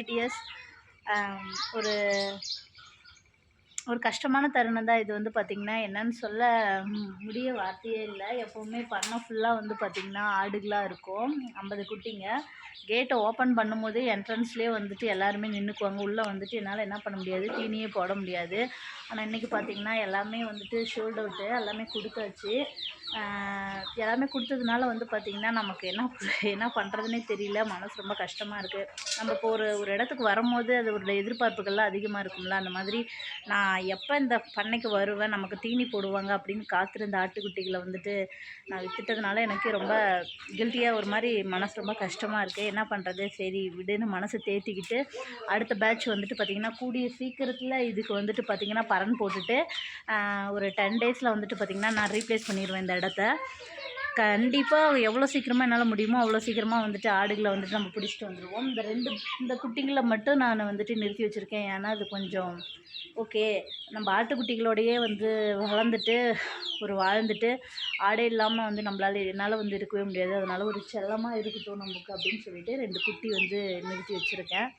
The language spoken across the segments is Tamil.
எயிட் இயர்ஸ் um, ஒரு ஒரு கஷ்டமான தருணம் தான் இது வந்து பார்த்திங்கன்னா என்னன்னு சொல்ல முடிய வார்த்தையே இல்லை. எப்போவுமே பண்ணை ஃபுல்லாக வந்து பார்த்திங்கன்னா ஆடுகளாக இருக்கும். ஐம்பது குட்டிங்க. கேட்டை ஓப்பன் பண்ணும்போது என்ட்ரன்ஸ்லேயே வந்துட்டு எல்லாருமே நின்றுக்குவாங்க உள்ளே வந்துட்டு என்னால் என்ன பண்ண முடியாது. தீனியே போட முடியாது. ஆனால் இன்றைக்கி பார்த்திங்கன்னா எல்லாமே வந்துட்டு ஷோல்ட் அவுட்டு எல்லாமே கொடுத்தாச்சு. எல்லாமே கொடுத்ததுனால வந்து பார்த்திங்கன்னா நமக்கு என்ன என்ன பண்ணுறதுனே தெரியல. மனசு ரொம்ப கஷ்டமாக இருக்குது நம்ம இப்போ ஒரு ஒரு இடத்துக்கு வரும்போது அது ஒரு எதிர்பார்ப்புகள்லாம் அதிகமாக இருக்கும்ல. அந்த மாதிரி நான் எப்போ இந்த பண்ணைக்கு வருவேன்? நமக்கு தீனி போடுவாங்க அப்படின்னு காத்திருந்த ஆட்டுக்குட்டிகளை வந்துட்டு நான் வித்துட்டதுனால எனக்கு ரொம்ப கில்ட்டியாக ஒரு மாதிரி மனசு ரொம்ப கஷ்டமாக இருக்குது என்ன பண்ணுறது சரி விடுன்னு மனசை தேத்திக்கிட்டு அடுத்த பேட்ச் வந்துட்டு பார்த்திங்கன்னா கூடிய சீக்கிரத்தில் இதுக்கு வந்துட்டு பார்த்திங்கன்னா பரன் போட்டுட்டு ஒரு டென் டேஸில் வந்துட்டு பார்த்திங்கன்னா நான் ரீப்ளேஸ் பண்ணிடுவேன் இந்த இடத்த. கண்டிப்பாக எவ்வளோ சீக்கிரமாக என்னால் முடியுமோ அவ்வளோ சீக்கிரமாக வந்துட்டு ஆடுகளை வந்துட்டு நம்ம பிடிச்சிட்டு வந்துடுவோம் இந்த ரெண்டு இந்த குட்டிங்களை மட்டும் நான் வந்துட்டு நிறுத்தி வச்சுருக்கேன். ஏன்னா அது கொஞ்சம் ஓகே நம்ம ஆட்டுக்குட்டிகளோடையே வந்து வளர்ந்துட்டு ஒரு வாழ்ந்துட்டு ஆடே இல்லாமல் வந்து நம்மளால் என்னால் வந்து இருக்கவே முடியாது. அதனால் ஒரு செல்லமாக இருக்கட்டும் நமக்கு அப்படின்னு சொல்லிட்டு ரெண்டு குட்டி வந்து நிறுத்தி வச்சுருக்கேன்.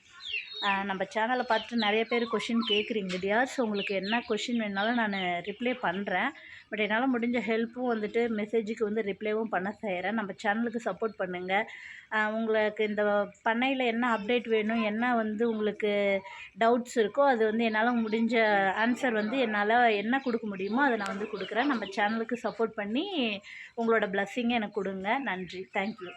நம்ம சேனலை பார்த்துட்டு நிறைய பேர் கொஷின் கேட்குறீங்க. டியார்ஸ் உங்களுக்கு என்ன கொஷின் வேணாலும் நான் ரிப்ளை பண்ணுறேன் பட் என்னால் முடிஞ்ச ஹெல்ப்பும் வந்துட்டு மெசேஜுக்கு வந்து ரிப்ளைவும் பண்ண செய்கிறேன் நம்ம சேனலுக்கு சப்போர்ட் பண்ணுங்கள் உங்களுக்கு இந்த பண்ணையில் என்ன அப்டேட் வேணும் என்ன வந்து உங்களுக்கு டவுட்ஸ் இருக்கோ அது வந்து என்னால் முடிஞ்ச ஆன்சர் வந்து என்னால் என்ன கொடுக்க முடியுமோ அதை நான் வந்து கொடுக்குறேன். நம்ம சேனலுக்கு சப்போர்ட் பண்ணி உங்களோட பிளஸ்ஸிங்கை எனக்கு கொடுங்க. நன்றி. தேங்க்யூ